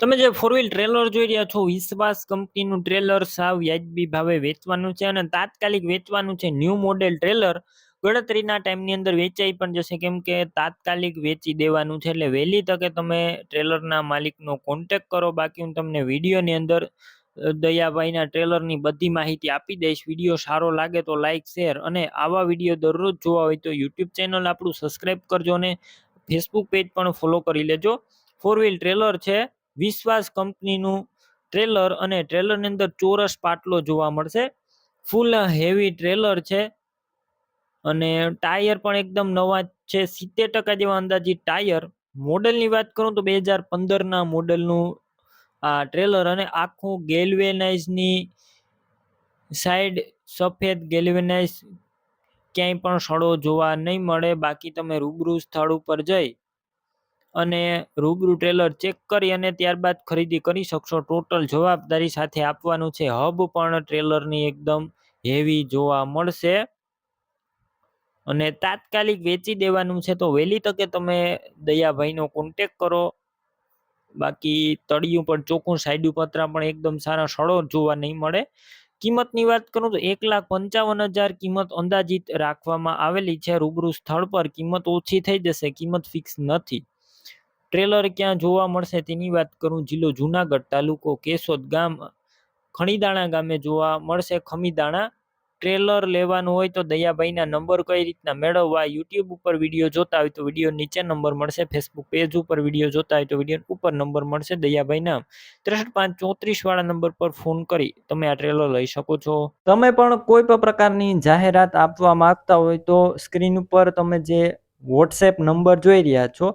તમે જે four wheel trailer જોઈ રહ્યા છો, વિશ્વાસ કંપનીનું ટ્રેલર સાવ વ્યાજબી ભાવે વેચવાનું છે અને તાત્કાલિક વેચવાનું છે ન્યૂ મોડેલ ટ્રેલર ગણતરીના ટાઈમની અંદર વેચાઈ પણ જશે, કેમ કે તાત્કાલિક વેચી દેવાનું છે એટલે વહેલી તકે તમે ટ્રેલરના માલિકનો કોન્ટેક કરો. બાકી હું તમને વિડીયોની અંદર દયાભાઈના ટ્રેલરની બધી માહિતી આપી દઈશ. વીડિયો સારો લાગે તો લાઇક શેર અને આવા વીડિયો દરરોજ જોવા હોય તો યુટ્યુબ ચેનલ આપણું સબસ્ક્રાઈબ કરજો અને ફેસબુક પેજ પણ ફોલો કરી લેજો. ફોર વ્હીલ ટ્રેલર છે વિશ્વાસ કંપનીનું ટ્રેલર અને ટ્રેલરની અંદર ચોરસ પાટલો જોવા મળશે. ફૂલ હેવી ટ્રેલર છે અને ટાયર પણ એકદમ નવા છે. સિત્તેર ટકા જેવા અંદાજિત ટાયર. મોડલની વાત કરું તો બે હજાર પંદરના મોડલનું આ ટ્રેલર અને આખું ગેલવેનાઇઝની સાઈડ સફેદ ગેલ્વેનાઇઝ ક્યાંય પણ સડો જોવા નહીં મળે. બાકી તમે રૂબરૂ સ્થળ ઉપર જઈ અને રૂબરૂ ટ્રેલર ચેક કરી અને ત્યારબાદ ખરીદી કરી શકશો. ટોટલ જવાબદારી સાથે આપવાનું છે. હબ પણ ટ્રેલરની એકદમ હેવી જોવા મળશે. અને તાત્કાલિક વેચી દેવાનું છે તો વહેલી તકે તમે દયાભાઈનો કોન્ટેક કરો. બાકી તળિયું પણ ચોખ્ખું સાઈડું પતરા પણ એકદમ સારા સડો જોવા નહીં મળે. કિંમતની વાત કરું તો એક લાખ પંચાવન હજાર કિંમત અંદાજિત રાખવામાં આવેલી છે. રૂબરૂ સ્થળ પર કિંમત ઓછી થઈ જશે. કિંમત ફિક્સ નથી. ટ્રેલર ક્યાં જોવા મળશે તેની વાત કરું. જિલ્લો જુનાગઢ તાલુકો કેશોદ ગામ, ખણીદાણા ગામે જોવા મળશે ખમીદાણા. ટ્રેલર લેવાનું હોય તો દયાભાઈના નંબર કઈ રીતના મેળવવા યુટ્યુબ ઉપર વીડિયો જોતા હોય તો વીડિયો નીચે નંબર મળશે. ફેસબુક પેજ ઉપર વીડિયો જોતા હોય તો વીડિયો ઉપર નંબર મળશે દયાભાઈના. ત્રેસઠ પાંચ ચોત્રીસ વાળા નંબર પર ફોન કરી તમે આ ટ્રેલર લઈ શકો છો. તમે પણ કોઈ પણ પ્રકારની જાહેરાત આપવા માંગતા હોય તો સ્ક્રીન ઉપર તમે જે વોટ્સએપ નંબર જોઈ રહ્યા છો